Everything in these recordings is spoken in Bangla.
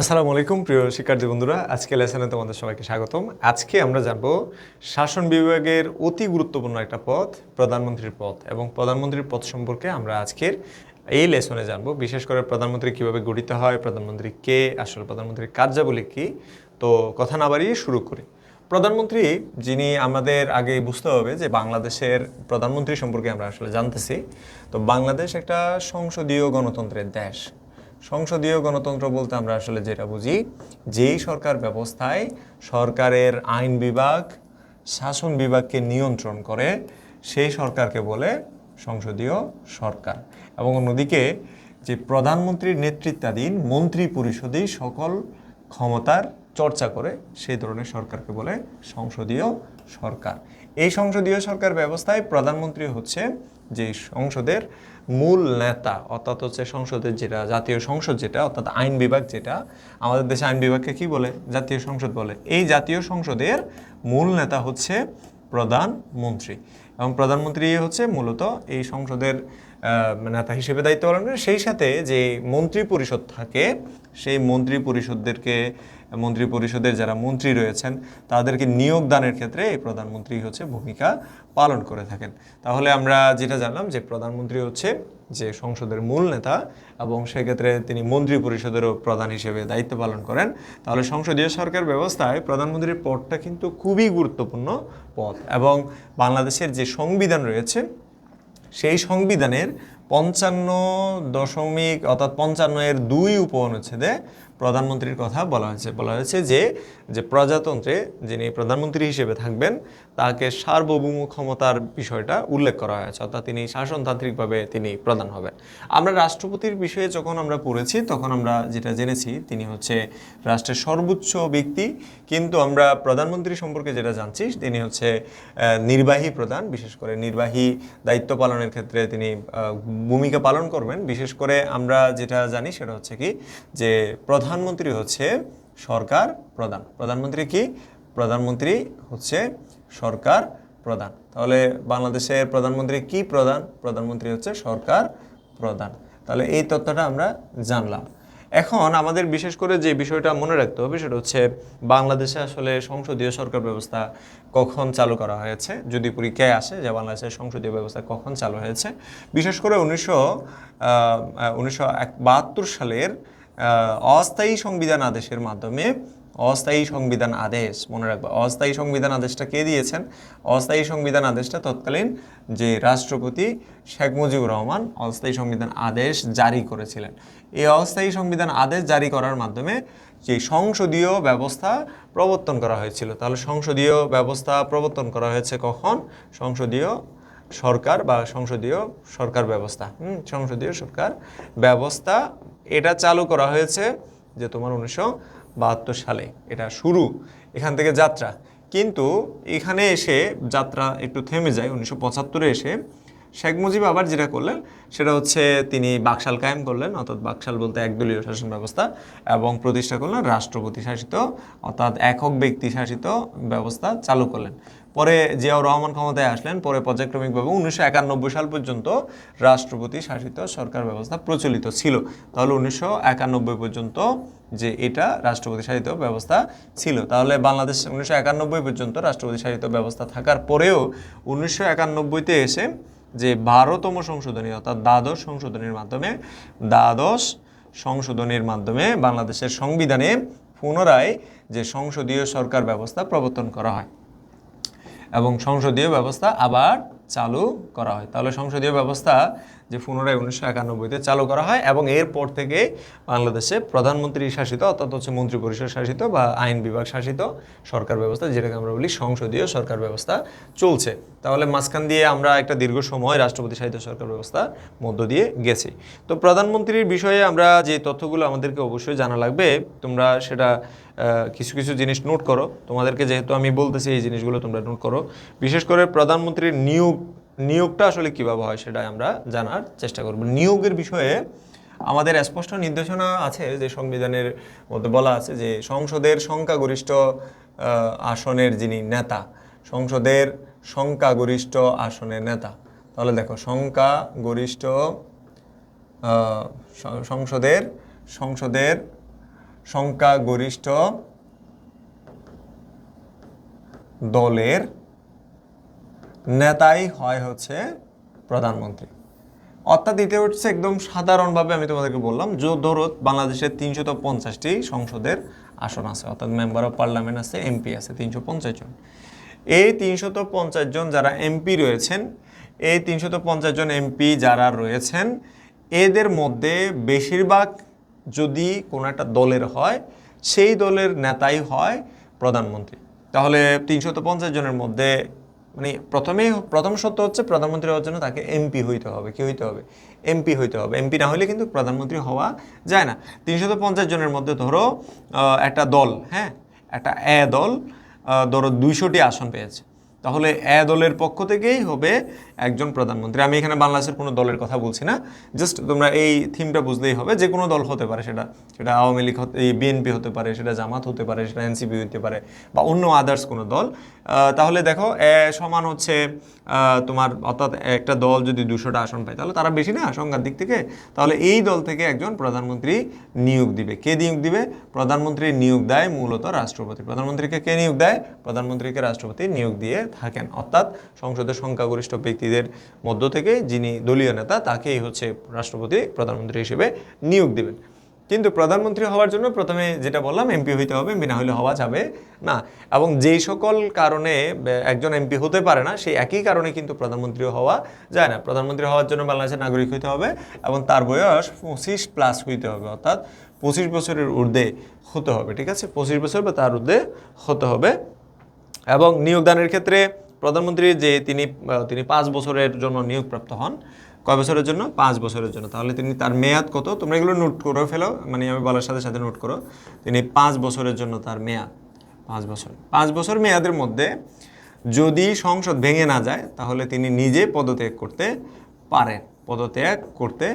আসসালামু আলাইকুম প্রিয় শিক্ষার্থী বন্ধুরা। আজকে লেসনে তোমাদের সবাইকে স্বাগতম। আজকে আমরা জানব শাসন বিভাগের অতি গুরুত্বপূর্ণ একটা পদ প্রধানমন্ত্রীর পদ এবং প্রধানমন্ত্রীর পদ সম্পর্কে আমরা আজকের এই লেসনে জানব। বিশেষ করে প্রধানমন্ত্রী কীভাবে গঠিত হয়, প্রধানমন্ত্রী কে, আসলে প্রধানমন্ত্রীর কার্যাবলী কী? তো কথা না বাড়িয়ে শুরু করি। প্রধানমন্ত্রী, যিনি আমাদের আগে বুঝতে হবে যে বাংলাদেশের প্রধানমন্ত্রী সম্পর্কে আমরা আসলে জানতেছি, তো বাংলাদেশ একটা সংসদীয় গণতন্ত্রের দেশ। সংসদীয় গণতন্ত্র বলতে আমরা আসলে যেটা বুঝি, যেই সরকার ব্যবস্থায় সরকারের আইন বিভাগ, শাসন বিভাগকে নিয়ন্ত্রণ করে, সেই সরকারকে বলে সংসদীয় সরকার। এবং অন্যদিকে যে প্রধানমন্ত্রীর নেতৃত্বাধীন মন্ত্রী পরিষদেই সকল ক্ষমতার চর্চা করে, সেই ধরনের সরকারকে বলে সংসদীয় সরকার। এই সংসদীয় সরকার ব্যবস্থায় প্রধানমন্ত্রী হচ্ছে যে সংসদের মূল নেতা, অর্থাৎ হচ্ছে সংসদের যেটা, জাতীয় সংসদ যেটা, অর্থাৎ আইন বিভাগ যেটা, আমাদের দেশে আইন বিভাগকে কি বলে? জাতীয় সংসদ বলে। এই জাতীয় সংসদের মূল নেতা হচ্ছে প্রধানমন্ত্রী। এবং প্রধানমন্ত্রী হচ্ছে মূলত এই সংসদের নেতা হিসেবে দায়িত্ব পালন করে সেই সাথে যে মন্ত্রী পরিষদ থাকে, সেই মন্ত্রী পরিষদদেরকে, মন্ত্রী পরিষদের যারা মন্ত্রী রয়েছেন, তাদেরকে নিয়োগ দানের ক্ষেত্রে এই প্রধানমন্ত্রী হচ্ছে ভূমিকা পালন করে থাকেন। তাহলে আমরা যেটা জানলাম যে প্রধানমন্ত্রী হচ্ছে যে সংসদের মূল নেতা এবং সেক্ষেত্রে তিনি মন্ত্রী পরিষদেরও প্রধান হিসেবে দায়িত্ব পালন করেন। তাহলে সংসদীয় সরকার ব্যবস্থায় প্রধানমন্ত্রীর পদটা কিন্তু খুবই গুরুত্বপূর্ণ পদ এবং বাংলাদেশের যে সংবিধান রয়েছে সেই সংবিধানের পঞ্চান্ন দশমিক অর্থাৎ পঞ্চান্ন এর দুই উপ অনুচ্ছেদে প্রধানমন্ত্রীর কথা বলা হয়েছে। বলা হয়েছে যে যে প্রজাতন্ত্রে যিনি প্রধানমন্ত্রী হিসেবে থাকবেন, তাকে সার্বভৌম ক্ষমতার বিষয়টা উল্লেখ করা হয়েছে। অর্থাৎ তিনি শাসনতান্ত্রিকভাবে তিনি প্রধান হবেন। আমরা রাষ্ট্রপতির বিষয়ে যখন আমরা পড়েছি, তখন আমরা যেটা জেনেছি, তিনি হচ্ছে রাষ্ট্রের সর্বোচ্চ ব্যক্তি। কিন্তু আমরা প্রধানমন্ত্রী সম্পর্কে যেটা জানছি, তিনি হচ্ছে নির্বাহী প্রধান। বিশেষ করে নির্বাহী দায়িত্ব পালনের ক্ষেত্রে তিনি ভূমিকা পালন করবেন। বিশেষ করে আমরা যেটা জানি, সেটা হচ্ছে কি, যে প্রধানমন্ত্রী হচ্ছে সরকার প্রধান। প্রধানমন্ত্রী কি? প্রধানমন্ত্রী হচ্ছে সরকার প্রধান। তাহলে বাংলাদেশের প্রধানমন্ত্রী কি প্রধান? প্রধানমন্ত্রী হচ্ছে সরকার প্রধান। তাহলে এই তথ্যটা আমরা জানলাম। এখন আমাদের বিশেষ করে যে বিষয়টা মনে রাখতে হবে সেটা হচ্ছে বাংলাদেশে আসলে সংসদীয় সরকার ব্যবস্থা কখন চালু করা হয়েছে? যদি পরীক্ষায় আসে যে বাংলাদেশের সংসদীয় ব্যবস্থা কখন চালু হয়েছে? বিশেষ করে উনিশশো উনিশশো সালের অস্থায়ী সংবিধান আদেশের মাধ্যমে অস্থায়ী সংবিধান আদেশ, মনে রাখবে, অস্থায়ী সংবিধান আদেশটা কে দিয়েছেন? অস্থায়ী সংবিধান আদেশটা তৎকালীন যে রাষ্ট্রপতি শেখ মুজিবুর রহমান অস্থায়ী সংবিধান আদেশ জারি করেছিলেন। এই অস্থায়ী সংবিধান আদেশ জারি করার মাধ্যমে যে সংসদীয় ব্যবস্থা প্রবর্তন করা হয়েছিল, তাহলে সংসদীয় ব্যবস্থা প্রবর্তন করা হয়েছে কখন? সংসদীয় সরকার বা সংসদীয় সরকার ব্যবস্থা, হুম, সংসদীয় সরকার ব্যবস্থা এটা চালু করা হয়েছে যে তোমার উনিশশো বাহাত্তর সালে। এটা শুরু, এখান থেকে যাত্রা। কিন্তু এখানে এসে যাত্রা একটু থেমে যায়, উনিশশো পঁচাত্তরে এসে শেখ মুজিব আবার যেটা করলেন, সেটা হচ্ছে তিনি বাকশাল কায়েম করলেন, অর্থাৎ বাকশাল বলতে একদলীয় শাসন ব্যবস্থা, এবং প্রতিষ্ঠা করলেন রাষ্ট্রপতি শাসিত, অর্থাৎ একক ব্যক্তি শাসিত ব্যবস্থা চালু করলেন। পরে জিয়াউর রহমান ক্ষমতায় আসলেন, পরে পর্যায়ক্রমিকভাবে উনিশশো একানব্বই সাল পর্যন্ত রাষ্ট্রপতি শাসিত সরকার ব্যবস্থা প্রচলিত ছিল। তাহলে উনিশশো একানব্বই পর্যন্ত যে এটা রাষ্ট্রপতি শাসিত ব্যবস্থা ছিল। তাহলে বাংলাদেশ উনিশশো একানব্বই পর্যন্ত রাষ্ট্রপতি শাসিত ব্যবস্থা থাকার পরেও উনিশশো একানব্বইতে এসে যে বারোতম সংশোধনী অর্থাৎ দ্বাদশ সংশোধনীর মাধ্যমে, দ্বাদশ সংশোধনীর মাধ্যমে বাংলাদেশের সংবিধানে পুনরায় যে সংসদীয় সরকার ব্যবস্থা প্রবর্তন করা হয়। এবং সংসদীয় ব্যবস্থা আবার চালু করা হয়। তাহলে সংসদীয় ব্যবস্থা যে পুনরায় উনিশশো একানব্বইতে চালু করা হয় এবং এরপর থেকে বাংলাদেশে প্রধানমন্ত্রী শাসিত অর্থাৎ হচ্ছে মন্ত্রী পরিষদ শাসিত বা আইন বিভাগ শাসিত সরকার ব্যবস্থা, যেটাকে আমরা বলি সংসদীয় সরকার ব্যবস্থা চলছে। তাহলে মাঝখান দিয়ে আমরা একটা দীর্ঘ সময় রাষ্ট্রপতি শাসিত সরকার ব্যবস্থা মধ্য দিয়ে গেছি। তো প্রধানমন্ত্রীর বিষয়ে আমরা যে তথ্যগুলো আমাদেরকে অবশ্যই জানা লাগবে, তোমরা সেটা কিছু কিছু জিনিস নোট করো। তোমাদেরকে যেহেতু আমি বলতেছি এই জিনিসগুলো তোমরা নোট করো। বিশেষ করে প্রধানমন্ত্রীর নিয়োগ, নিয়োগটা আসলে কীভাবে হয় সেটা আমরা জানার চেষ্টা করব। নিয়োগের বিষয়ে আমাদের স্পষ্ট নির্দেশনা আছে যে সংবিধানের মধ্যে বলা আছে যে সংসদের সংখ্যাগরিষ্ঠ আসনের যিনি নেতা, সংসদের সংখ্যাগরিষ্ঠ আসনের নেতা। তাহলে দেখো, সংখ্যাগরিষ্ঠ সংসদের সংসদের সংখ্যাগরিষ্ঠ দলের নেতাই হয় হচ্ছে প্রধানমন্ত্রী। অর্থাৎ এটা হচ্ছে একদম সাধারণভাবে আমি তোমাদেরকে বললাম, যে ধরো বাংলাদেশের তিনশত পঞ্চাশটি সংসদের আসন আছে, অর্থাৎ মেম্বার অফ পার্লামেন্ট আছে এমপি আছে তিনশো পঞ্চাশ জন। এই তিনশত পঞ্চাশ জন যারা এমপি রয়েছেন, এই তিনশত পঞ্চাশ জন এমপি যারা রয়েছেন, এদের মধ্যে বেশিরভাগ যদি কোনো একটা দলের হয়, সেই দলের নেতাই হয় প্রধানমন্ত্রী। তাহলে তিনশত পঞ্চাশ জনের মধ্যে মানে প্রথমেই, প্রথম সত্য হচ্ছে প্রধানমন্ত্রী হওয়ার জন্য তাকে এমপি হইতে হবে, কি হইতে হবে? এমপি হইতে হবে। এমপি না হলে কিন্তু প্রধানমন্ত্রী হওয়া যায় না। তিনশত পঞ্চাশ জনের মধ্যে ধরো একটা দল হ্যাঁ? একটা এ দল ধরো দুইশোটি আসন পেয়েছে। তাহলে এ দলের পক্ষ থেকেই হবে একজন প্রধানমন্ত্রী। আমি এখানে বাংলাদেশের কোনো দলের কথা বলছি না। জাস্ট তোমরা এই থিমটা বুঝলেই হবে যে কোনো দল হতে পারে সেটা সেটা আওয়ামী লীগ হতে বিএনপি হতে পারে, সেটা জামাত হতে পারে, সেটা এনসিপি হতে পারে বা অন্য আদার্স কোনো দল। তাহলে দেখো, এ সমান হচ্ছে তোমার অর্থাৎ একটা দল যদি দুশোটা আসন পায়, তাহলে তারা বেশি না সংখ্যার দিক থেকে? তাহলে এই দল থেকে একজন প্রধানমন্ত্রী নিয়োগ দিবে। কে নিয়োগ দিবে? প্রধানমন্ত্রী নিয়োগ দেয় মূলত রাষ্ট্রপতি। প্রধানমন্ত্রীকে কে নিয়োগ দেয়? প্রধানমন্ত্রীকে রাষ্ট্রপতি নিয়োগ দিয়ে থাকেন। অর্থাৎ সংসদের সংখ্যাগরিষ্ঠ ব্যক্তিদের মধ্য থেকে যিনি দলীয় নেতা, তাকেই হচ্ছে রাষ্ট্রপতি, প্রধানমন্ত্রী হিসেবে নিয়োগ দিবেন। কিন্তু প্রধানমন্ত্রী হওয়ার জন্য প্রথমে যেটা বললাম, এমপি হইতে হবে, এমপি না হলে হওয়া যাবে না। এবং যেই সকল কারণে একজন এমপি হতে পারে না, সেই একই কারণে কিন্তু প্রধানমন্ত্রী হওয়া যায় না। প্রধানমন্ত্রী হওয়ার জন্য বাংলাদেশের নাগরিক হইতে হবে এবং তার বয়স পঁচিশ প্লাস হইতে হবে। অর্থাৎ পঁচিশ বছরের ঊর্ধ্বে হতে হবে, ঠিক আছে? পঁচিশ বছর বা তার ঊর্ধ্বে হতে হবে। এবং নিয়োগদানের ক্ষেত্রে প্রধানমন্ত্রী যে তিনি তিনি পাঁচ বছরের জন্য নিয়োগপ্রাপ্ত হন, কয় বছরের জন্য? পাঁচ বছরের জন্য। তাহলে তিনি তার মেয়াদ কত? তোমরা এগুলো নোট করে ফেলো মানে আমি বলার সাথে সাথে নোট করো। তিনি পাঁচ বছরের জন্য তার মেয়াদ, পাঁচ বছর। পাঁচ বছর মেয়াদের মধ্যে যদি সংসদ ভেঙে না যায়, তাহলে তিনি নিজে পদত্যাগ করতে পারেন, পদত্যাগ করতে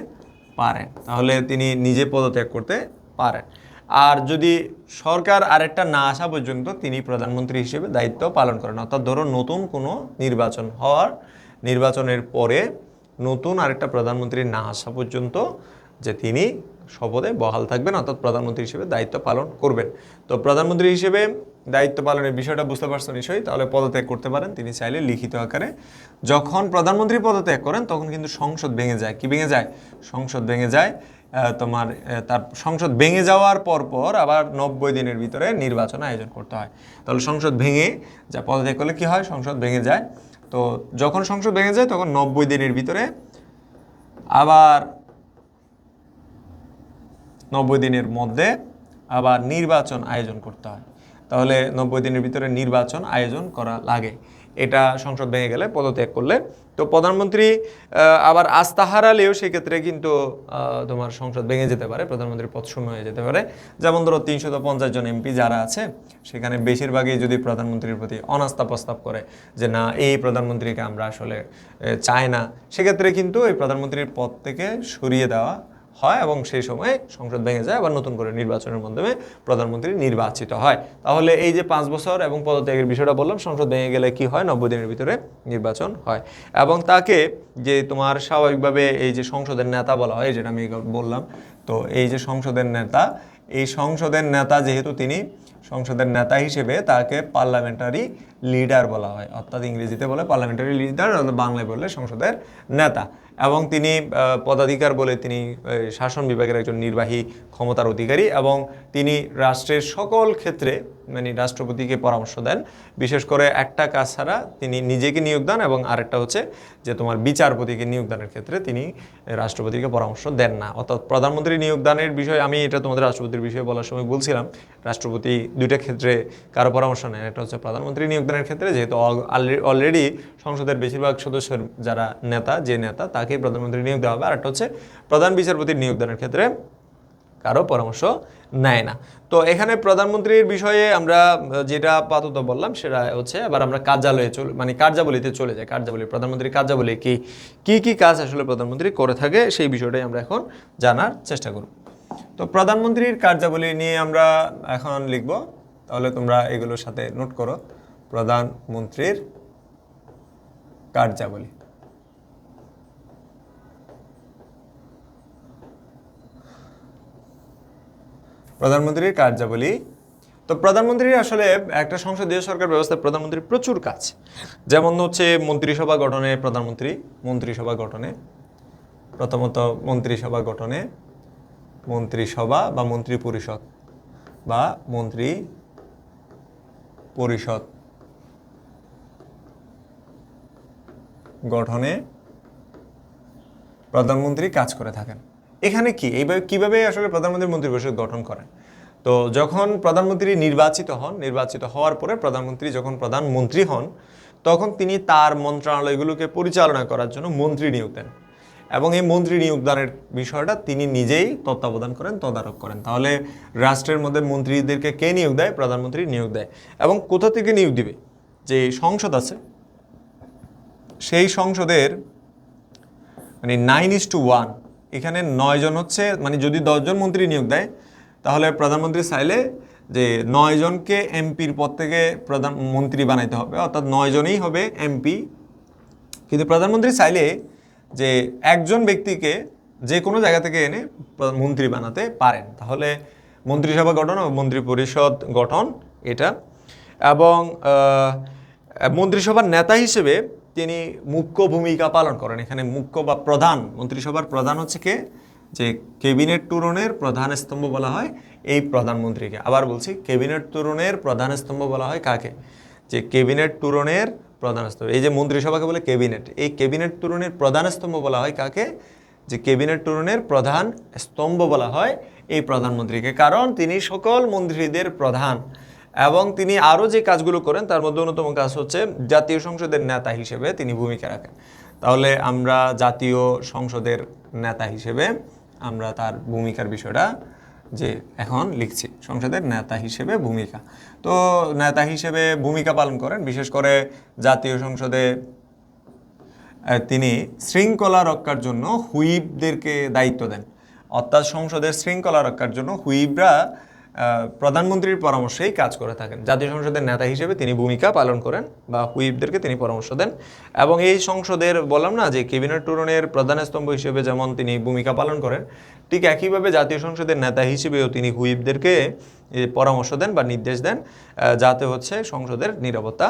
পারেন। তাহলে তিনি নিজে পদত্যাগ করতে পারেন। আর যদি সরকার আরেকটা না আসা পর্যন্ত তিনি প্রধানমন্ত্রী হিসেবে দায়িত্ব পালন করেন। অর্থাৎ ধরো নতুন কোনো নির্বাচন হওয়ার নির্বাচনের পরে নতুন আরেকটা প্রধানমন্ত্রী না আসা পর্যন্ত যে তিনি শপথে বহাল থাকবেন, অর্থাৎ প্রধানমন্ত্রী হিসেবে দায়িত্ব পালন করবেন। তো প্রধানমন্ত্রী হিসেবে দায়িত্ব পালনের বিষয়টা বুঝতে পারছ নিশ্চয়ই, তাহলে পদত্যাগ করতে পারেন, তিনি চাইলে লিখিত আকারে। যখন প্রধানমন্ত্রী পদত্যাগ করেন, তখন কিন্তু সংসদ ভেঙে যায়। কি ভেঙে যায়? সংসদ ভেঙে যায় তোমার তার সংসদ ভেঙে যাওয়ার পর পর আবার নব্বই দিনের ভিতরে নির্বাচন আয়োজন করতে হয়। তাহলে সংসদ ভেঙে যা পদত্যাগ করলে কী হয়? সংসদ ভেঙে যায়। তো যখন সংসদ ভেঙে যায়, তখন নব্বই দিনের ভিতরে আবার নব্বই দিনের মধ্যে আবার নির্বাচন আয়োজন করতে হয়। তাহলে নব্বই দিনের ভিতরে নির্বাচন আয়োজন করা লাগে। এটা সংসদ ভেঙে গেলে পদত্যাগ করলে। তো প্রধানমন্ত্রী আবার আস্থা হারালেও সেক্ষেত্রে কিন্তু তোমার সংসদ ভেঙে যেতে পারে, প্রধানমন্ত্রীর পদ শূন্য হয়ে যেতে পারে। যেমন ধরো তিনশত পঞ্চাশ জন এমপি যারা আছে, সেখানে বেশিরভাগই যদি প্রধানমন্ত্রীর প্রতি অনাস্থা প্রস্তাব করে যে, না, এই প্রধানমন্ত্রীকে আমরা আসলে চাই না, সেক্ষেত্রে কিন্তু এই প্রধানমন্ত্রীর পদ থেকে সরিয়ে দেওয়া হয় এবং সেই সময় সংসদ ভেঙে যায়, আবার নতুন করে নির্বাচনের মাধ্যমে প্রধানমন্ত্রী নির্বাচিত হয়। তাহলে এই যে পাঁচ বছর এবং পদত্যাগের বিষয়টা বললাম, সংসদ ভেঙে গেলে কি হয়? নব্বই দিনের ভিতরে নির্বাচন হয়। এবং তাকে যে তোমার স্বাভাবিকভাবে এই যে সংসদের নেতা বলা হয় যেটা আমি বললাম, তো এই যে সংসদের নেতা, এই সংসদের নেতা যেহেতু তিনি সংসদের নেতা হিসেবে তাকে পার্লামেন্টারি লিডার বলা হয়। অর্থাৎ ইংরেজিতে বলে পার্লামেন্টারি লিডার বাংলায় বললে সংসদের নেতা। এবং তিনি পদাধিকার বলে তিনি শাসন বিভাগের একজন নির্বাহী ক্ষমতার অধিকারী এবং তিনি রাষ্ট্রের সকল ক্ষেত্রে মানে রাষ্ট্রপতিকে পরামর্শ দেন। বিশেষ করে একটা কাজ ছাড়া তিনি নিজেকে নিয়োগ দেন এবং আরেকটা হচ্ছে যে তোমার বিচারপতিকে নিয়োগ দানের ক্ষেত্রে তিনি রাষ্ট্রপতিকে পরামর্শ দেন না। অর্থাৎ প্রধানমন্ত্রী নিয়োগ দানের বিষয়ে, আমি এটা তোমাদের রাষ্ট্রপতির বিষয়ে বলার সময় বলছিলাম, রাষ্ট্রপতি দুইটা ক্ষেত্রে কারও পরামর্শ নেন একটা হচ্ছে প্রধানমন্ত্রী নিয়োগ দানের ক্ষেত্রে, যেহেতু অলরেডি সংসদের বেশিরভাগ সদস্যের যারা নেতা, যে নেতা তাকেই প্রধানমন্ত্রী নিয়োগ দেওয়া হবে। আর একটা হচ্ছে, প্রধান বিচারপতির নিয়োগ দানের ক্ষেত্রে কারও পরামর্শ নেয় না। তো এখানে প্রধানমন্ত্রীর বিষয়ে আমরা, যেটা আপাতত বললাম, সেটা হচ্ছে এবার আমরা কার্যালয়ে চলে মানে কার্যাবলীতে চলে যাই। কার্যাবলী প্রধানমন্ত্রীর কার্যাবলী কি কি কি কাজ আসলে প্রধানমন্ত্রী করে থাকে, সেই বিষয়টাই আমরা এখন জানার চেষ্টা করব। তো প্রধানমন্ত্রীর কার্যাবলী নিয়ে আমরা এখন লিখব। তাহলে তোমরা এগুলোর সাথে নোট করো। প্রধানমন্ত্রীর কার্যাবলী। প্রধানমন্ত্রীর কার্যাবলী। তো প্রধানমন্ত্রীর আসলে একটা সংসদীয় সরকার ব্যবস্থায় প্রধানমন্ত্রীর প্রচুর কাজ। যেমন হচ্ছে মন্ত্রিসভা গঠনে প্রধানমন্ত্রী, মন্ত্রিসভা গঠনে, প্রথমত মন্ত্রিসভা গঠনে, মন্ত্রিসভা বা মন্ত্রী পরিষদ বা মন্ত্রী পরিষদ গঠনে প্রধানমন্ত্রী কাজ করে থাকেন। এখানে কি? এইভাবে কীভাবে আসলে প্রধানমন্ত্রী মন্ত্রী পরিষদ গঠন করেন? তো যখন প্রধানমন্ত্রী নির্বাচিত হন, নির্বাচিত হওয়ার পরে প্রধানমন্ত্রী যখন প্রধানমন্ত্রী হন, তখন তিনি তার মন্ত্রণালয়গুলোকে পরিচালনা করার জন্য মন্ত্রী নিয়োগ দেন। এবং এই মন্ত্রী নিয়োগদানের বিষয়টা তিনি নিজেই তত্ত্বাবধান করেন, তদারক করেন। তাহলে রাষ্ট্রের মধ্যে মন্ত্রীদেরকে কে নিয়োগ দেয়? প্রধানমন্ত্রী নিয়োগ দেয়। এবং কোথা থেকে নিয়োগ দিবে? যে সংসদ আছে, সেই সংসদের মানে নাইন ইস টু ওয়ান এখানে নয়জন হচ্ছে মানে যদি দশজন মন্ত্রী নিয়োগ দেয়, তাহলে প্রধানমন্ত্রী চাইলে যে নয়জনকে এমপির পদ থেকে প্রধান মন্ত্রী বানাইতে হবে, অর্থাৎ নয়জনই হবে এমপি। কিন্তু প্রধানমন্ত্রী চাইলে যে একজন ব্যক্তিকে যে কোনো জায়গা থেকে এনে মন্ত্রী বানাতে পারেন। তাহলে মন্ত্রিসভা গঠন ও মন্ত্রী পরিষদ গঠন এটা। এবং মন্ত্রিসভার নেতা হিসেবে তিনি মুখ্য ভূমিকা পালন করেন। এখানে মুখ্য বা প্রধান মন্ত্রিসভার প্রধান হচ্ছে কে? যে ক্যাবিনেট তুরণের প্রধান স্তম্ভ বলা হয় এই প্রধানমন্ত্রীকে আবার বলছি ক্যাবিনেট তরুণের প্রধান স্তম্ভ বলা হয় কাকে? যে ক্যাবিনেট তুরণের প্রধান স্তম্ভ। এই যে মন্ত্রিসভাকে বলে ক্যাবিনেট এই ক্যাবিনেট তরুণের প্রধান স্তম্ভ বলা হয় কাকে? যে ক্যাবিনেট তুরণের প্রধান স্তম্ভ বলা হয় এই প্রধানমন্ত্রীকে কারণ তিনি সকল মন্ত্রীদের প্রধান। এবং তিনি আরও যে কাজগুলো করেন তার মধ্যে অন্যতম কাজ হচ্ছে জাতীয় সংসদের নেতা হিসেবে তিনি ভূমিকা রাখেন। তাহলে আমরা জাতীয় সংসদের নেতা হিসেবে আমরা তার ভূমিকার বিষয়টা যে এখন লিখছি সংসদের নেতা হিসেবে ভূমিকা। তো নেতা হিসেবে ভূমিকা পালন করেন বিশেষ করে জাতীয় সংসদে তিনি শৃঙ্খলা রক্ষার জন্য হুইপদেরকে দায়িত্ব দেন। অর্থাৎ সংসদের শৃঙ্খলা রক্ষার জন্য হুইপরা আহ, প্রধানমন্ত্রীর পরামর্শেই কাজ করে থাকেন। জাতীয় সংসদের নেতা হিসেবে তিনি ভূমিকা পালন করেন বা হুইপদেরকে তিনি পরামর্শ দেন। এবং এই সংসদের বললাম না যে ক্যাবিনেট টুরনের প্রধান স্তম্ভ হিসেবে যেমন তিনি ভূমিকা পালন করেন, ঠিক একইভাবে জাতীয় সংসদের নেতা হিসেবেও তিনি হুইপদেরকে পরামর্শ দেন বা নির্দেশ দেন যাতে হচ্ছে সংসদের নিরাপত্তা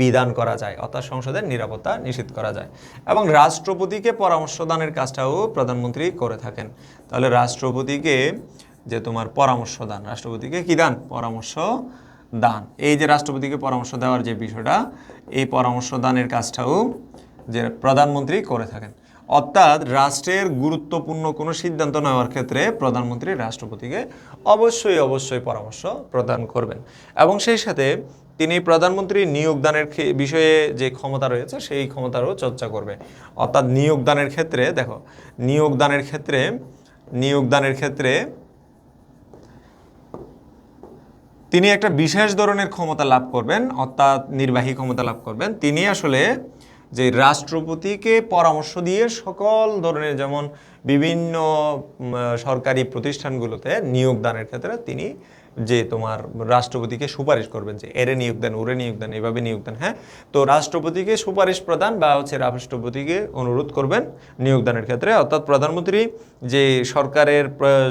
বিধান করা যায়, অর্থাৎ সংসদের নিরাপত্তা নিশ্চিত করা যায়। এবং রাষ্ট্রপতিকে পরামর্শ দানের কাজটাও প্রধানমন্ত্রী করে থাকেন। তাহলে রাষ্ট্রপতিকে যে তোমার পরামর্শ দান। রাষ্ট্রপতিকে কি দান? পরামর্শ দান। এই যে রাষ্ট্রপতিকে পরামর্শ দেওয়ার যে বিষয়টা, এই পরামর্শ দানের কাজটাও যে প্রধানমন্ত্রী করে থাকেন। অর্থাৎ রাষ্ট্রের গুরুত্বপূর্ণ কোনো সিদ্ধান্ত নেওয়ার ক্ষেত্রে প্রধানমন্ত্রী রাষ্ট্রপতিকে অবশ্যই অবশ্যই পরামর্শ প্রদান করবেন। এবং সেই সাথে তিনি প্রধানমন্ত্রী নিয়োগদানের বিষয়ে যে ক্ষমতা রয়েছে, সেই ক্ষমতারও চর্চা করবে। অর্থাৎ নিয়োগদানের ক্ষেত্রে, দেখো নিয়োগদানের ক্ষেত্রে নিয়োগদানের ক্ষেত্রে তিনি একটা বিশেষ ধরনের ক্ষমতা লাভ করবেন, অর্থাৎ নির্বাহী ক্ষমতা লাভ করবেন। তিনি আসলে যে রাষ্ট্রপতিকে পরামর্শ দিয়ে সকল ধরনের যেমন বিভিন্ন সরকারি প্রতিষ্ঠানগুলোতে নিয়োগদানের ক্ষেত্রে তিনি যে তোমার রাষ্ট্রপতিকে সুপারিশ করবেন যে এরে নিয়োগ দেন, ওরে নিয়োগ দেন, এভাবে নিয়োগ দেন হ্যাঁ? তো রাষ্ট্রপতিকে সুপারিশ প্রদান বা হচ্ছে রাষ্ট্রপতিকে অনুরোধ করবেন নিয়োগদানের ক্ষেত্রে। অর্থাৎ প্রধানমন্ত্রী যে সরকারের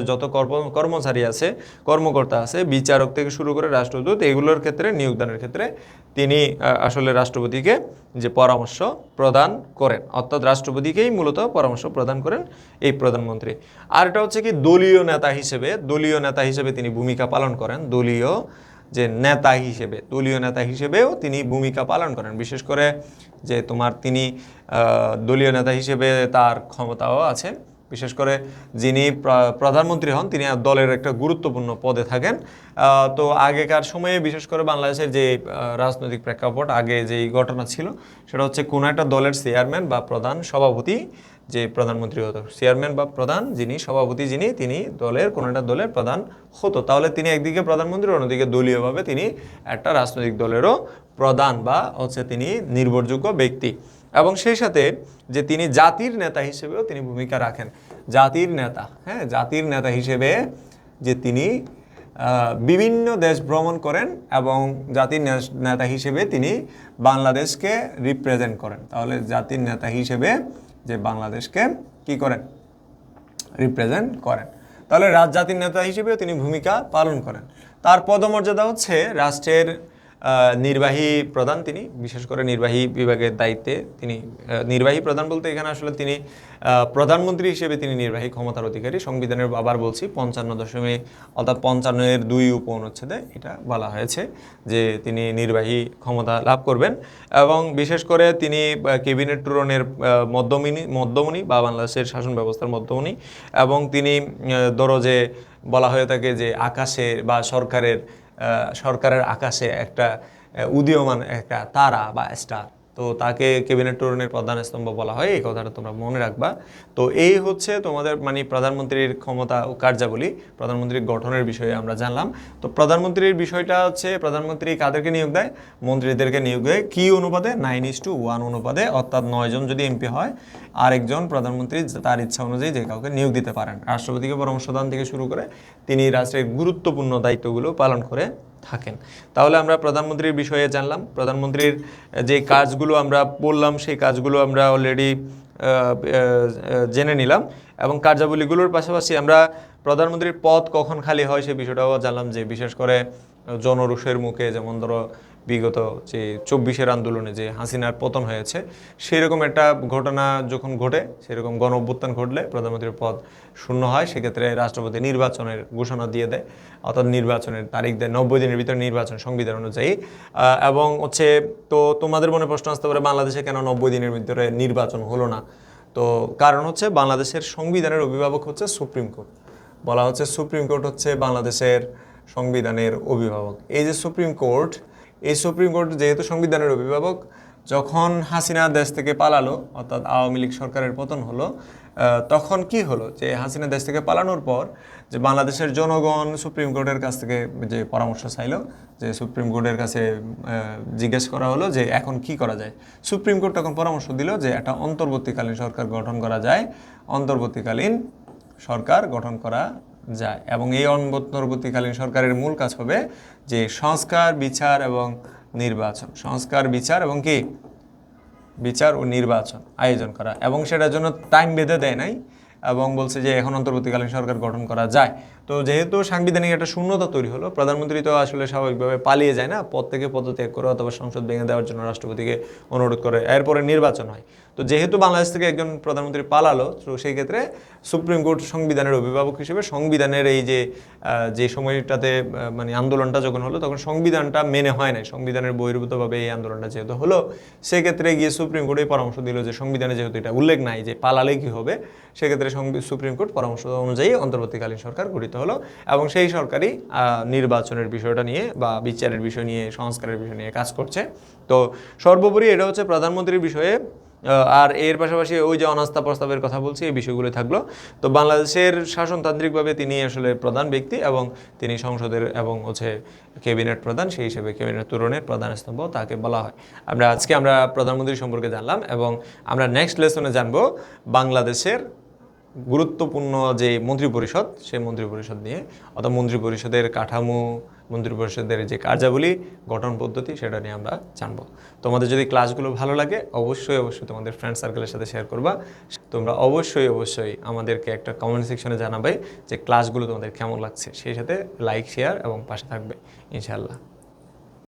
যত কর্ম- কর্মচারী আছে, কর্মকর্তা আছে, বিচারক থেকে শুরু করে রাষ্ট্রদূত, এগুলোর ক্ষেত্রে নিয়োগদানের ক্ষেত্রে তিনি আসলে রাষ্ট্রপতিকে যে পরামর্শ প্রদান করেন। অর্থাৎ রাষ্ট্রপতিকেই মূলত পরামর্শ প্রদান করেন এই প্রধানমন্ত্রী। আর এটা হচ্ছে কি দলীয় নেতা হিসেবে, দলীয় নেতা হিসেবে তিনি ভূমিকা পালন করেন দলীয় যে নেতা হিসেবে, দলীয় নেতা হিসেবেও তিনি ভূমিকা পালন করেন। বিশেষ করে যে তোমার তিনি দলীয় নেতা হিসেবে তার ক্ষমতাও আছে। বিশেষ করে যিনি প্রধানমন্ত্রী হন, তিনি দলের একটা গুরুত্বপূর্ণ পদে থাকেন। তো আগেকার সময়ে বিশেষ করে বাংলাদেশের যে রাজনৈতিক প্রেক্ষাপট, আগে যেই ঘটনা ছিল, সেটা হচ্ছে কোনো একটা দলের চেয়ারম্যান বা প্রধান সভাপতি যে প্রধানমন্ত্রী হতো, চেয়ারম্যান বা প্রধান যিনি, সভাপতি যিনি, তিনি দলের, কোনো একটা দলের প্রধান হতো। তাহলে তিনি একদিকে প্রধানমন্ত্রী, অন্যদিকে দলীয়ভাবে তিনি একটা রাজনৈতিক দলেরও প্রধান বা হচ্ছে তিনি নির্ভরযোগ্য ব্যক্তি। এবং সেই সাথে যে তিনি জাতির নেতা হিসেবেও তিনি ভূমিকা রাখেন। জাতির নেতা হ্যাঁ জাতির নেতা হিসেবে যে তিনি বিভিন্ন দেশ ভ্রমণ করেন এবং জাতির নেতা হিসেবে তিনি বাংলাদেশকে রিপ্রেজেন্ট করেন। তাহলে জাতির নেতা হিসেবে যে বাংলাদেশকে কি করেন? রিপ্রেজেন্ট করেন। তাহলে রাজ জাতির নেতা হিসেবেও তিনি ভূমিকা পালন করেন। তার পদমর্যাদা হচ্ছে রাষ্ট্রের নির্বাহী প্রধান তিনি বিশেষ করে নির্বাহী বিভাগের দায়িত্বে তিনি নির্বাহী প্রধান বলতে এখানে আসলে তিনি প্রধানমন্ত্রী হিসেবে তিনি নির্বাহী ক্ষমতার অধিকারী। সংবিধানের আবার বলছি পঞ্চান্ন দশমিক অর্থাৎ পঞ্চান্নের দুই উপ অনুচ্ছেদে এটা বলা হয়েছে যে তিনি নির্বাহী ক্ষমতা লাভ করবেন। এবং বিশেষ করে তিনি ক্যাবিনেট টুরনের আহ, মধ্যমণি বা বাংলাদেশের শাসন ব্যবস্থার মধ্যমণি। এবং তিনি ধরো যে বলা হয়ে থাকে যে আকাশে বা সরকারের সরকারের আকাশে একটা উদীয়মান একটা তারা বা স্টার। তো তাকে ক্যাবিনেট টুরনের প্রধান স্তম্ভ বলা হয়। এই কথাটা তোমরা মনে রাখবা। তো এই হচ্ছে তোমাদের মানে প্রধানমন্ত্রীর ক্ষমতা ও কার্যাবলী, প্রধানমন্ত্রীর গঠনের বিষয়ে আমরা জানলাম। তো প্রধানমন্ত্রীর বিষয়টা হচ্ছে, প্রধানমন্ত্রী কাদেরকে নিয়োগ দেয়? মন্ত্রীদেরকে নিয়োগ দেয় কি অনুপাতে? নাইন ইস টু ওয়ান অনুপাতে, অর্থাৎ নয়জন যদি এমপি হয়, আরেকজন প্রধানমন্ত্রী তার ইচ্ছা অনুযায়ী যে কাউকে নিয়োগ দিতে পারেন। রাষ্ট্রপতিকে পরামর্শদান থেকে শুরু করে তিনি রাষ্ট্রের গুরুত্বপূর্ণ দায়িত্বগুলো পালন করে থাকেন। তাহলে আমরা প্রধানমন্ত্রীর বিষয়ে জানলাম। প্রধানমন্ত্রীর যে কাজগুলো আমরা বললাম, সেই কাজগুলো আমরা অলরেডি জেনে নিলাম এবং কার্যাবলীগুলোর পাশাপাশি আমরা প্রধানমন্ত্রীর পদ কখন খালি হয় সেই বিষয়টাও জানলাম যে বিশেষ করে জনরোষের মুখে, যেমন ধরো বিগত যে চব্বিশের আন্দোলনে যে হাসিনার পতন হয়েছে, সেরকম একটা ঘটনা যখন ঘটে, সেরকম গণ অভ্যুত্থান ঘটলে প্রধানমন্ত্রীর পদ শূন্য হয়, সেক্ষেত্রে রাষ্ট্রপতি নির্বাচনের ঘোষণা দিয়ে দেয়, অর্থাৎ নির্বাচনের তারিখ দেয়, নব্বই দিনের ভিতরে নির্বাচন সংবিধান অনুযায়ী। এবং হচ্ছে, তো তোমাদের মনে প্রশ্ন আসতে পারে, বাংলাদেশে কেন নব্বই দিনের ভিতরে নির্বাচন হলো না? তো কারণ হচ্ছে, বাংলাদেশের সংবিধানের অভিভাবক হচ্ছে সুপ্রিম কোর্ট। বলা হচ্ছে সুপ্রিম কোর্ট হচ্ছে বাংলাদেশের সংবিধানের অভিভাবক। এই যে সুপ্রিম কোর্ট এই সুপ্রিম কোর্ট যেহেতু সংবিধানের অভিভাবক, যখন হাসিনা দেশ থেকে পালালো, অর্থাৎ আওয়ামী লীগ সরকারের পতন হলো তখন কি হলো? যে হাসিনা দেশ থেকে পালানোর পর যে বাংলাদেশের জনগণ সুপ্রিম কোর্টের কাছ থেকে যে পরামর্শ চাইলো, যে সুপ্রিম কোর্টের কাছে জিজ্ঞেস করা হলো যে এখন কি করা যায়? সুপ্রিম কোর্ট তখন পরামর্শ দিল যে একটা অন্তর্বর্তীকালীন সরকার গঠন করা যায়। অন্তর্বর্তীকালীন সরকার গঠন করা যায় এবং এই অন্তর্বর্তীকালীন সরকারের মূল কাজ হবে যে সংস্কার, বিচার এবং নির্বাচন। সংস্কার, বিচার এবং কি? বিচার ও নির্বাচন আয়োজন করা। এবং সেটার জন্য টাইম বেঁধে দেয় নাই এবং বলছে যে এখন অন্তর্বর্তীকালীন সরকার গঠন করা যায়। তো যেহেতু সাংবিধানিক একটা শূন্যতা তৈরি হলো, প্রধানমন্ত্রী তো আসলে স্বাভাবিকভাবে পালিয়ে যায় না। পদ থেকে পদত্যাগ করে অথবা সংসদ ভেঙে দেওয়ার জন্য রাষ্ট্রপতিকে অনুরোধ করে। এরপরে নির্বাচন হয়। তো যেহেতু বাংলাদেশ থেকে একজন প্রধানমন্ত্রী পালালো, তো সেই ক্ষেত্রে সুপ্রিম কোর্ট সংবিধানের অভিভাবক হিসেবে সংবিধানের এই যে যে সময়টাতে মানে আন্দোলনটা যখন হলো, তখন সংবিধানটা মেনে হয় নাই। সংবিধানের বহির্ভূতভাবে এই আন্দোলনটা যেহেতু হলো, সেক্ষেত্রে গিয়ে সুপ্রিম কোর্ট এই পরামর্শ দিল যে সংবিধানে যেহেতু এটা উল্লেখ নাই যে পালালে কী হবে, সেক্ষেত্রে সুপ্রিম কোর্ট পরামর্শ অনুযায়ী অন্তর্বর্তীকালীন সরকার গঠিত হলো এবং সেই সরকারই নির্বাচনের বিষয়টা নিয়ে বা বিচারের বিষয় নিয়ে, সংস্কারের বিষয় নিয়ে কাজ করছে। তো সর্বোপরি এটা হচ্ছে প্রধানমন্ত্রীর বিষয়ে আর এর পাশাপাশি ওই যে অনাস্থা প্রস্তাবের কথা বলছি, এই বিষয়গুলো থাকল। তো বাংলাদেশের শাসনতান্ত্রিকভাবে তিনি আসলে প্রধান ব্যক্তি এবং তিনি সংসদের এবং হচ্ছে ক্যাবিনেট প্রধান, সেই হিসেবে ক্যাবিনেট তুরণের প্রধান স্তম্ভ তাকে বলা হয়। আমরা আজকে আমরা প্রধানমন্ত্রী সম্পর্কে জানলাম এবং আমরা নেক্সট লেসনে জানব বাংলাদেশের গুরুত্বপূর্ণ যে মন্ত্রী পরিষদ সেই মন্ত্রী পরিষদ নিয়ে, অর্থাৎ মন্ত্রী পরিষদের কাঠামো মন্ত্রী পরিষদের যে কার্যাবলী, গঠন পদ্ধতি, সেটা নিয়ে আমরা জানব। তোমাদের যদি ক্লাসগুলো ভালো লাগে, অবশ্যই অবশ্যই তোমাদের ফ্রেন্ড সার্কেলের সাথে শেয়ার করবা। তোমরা অবশ্যই অবশ্যই আমাদেরকে একটা কমেন্ট সেকশনে জানাবে যে ক্লাসগুলো তোমাদের কেমন লাগছে। সেই সাথে লাইক শেয়ার এবং পাশে থাকবে, ইনশাআল্লাহ।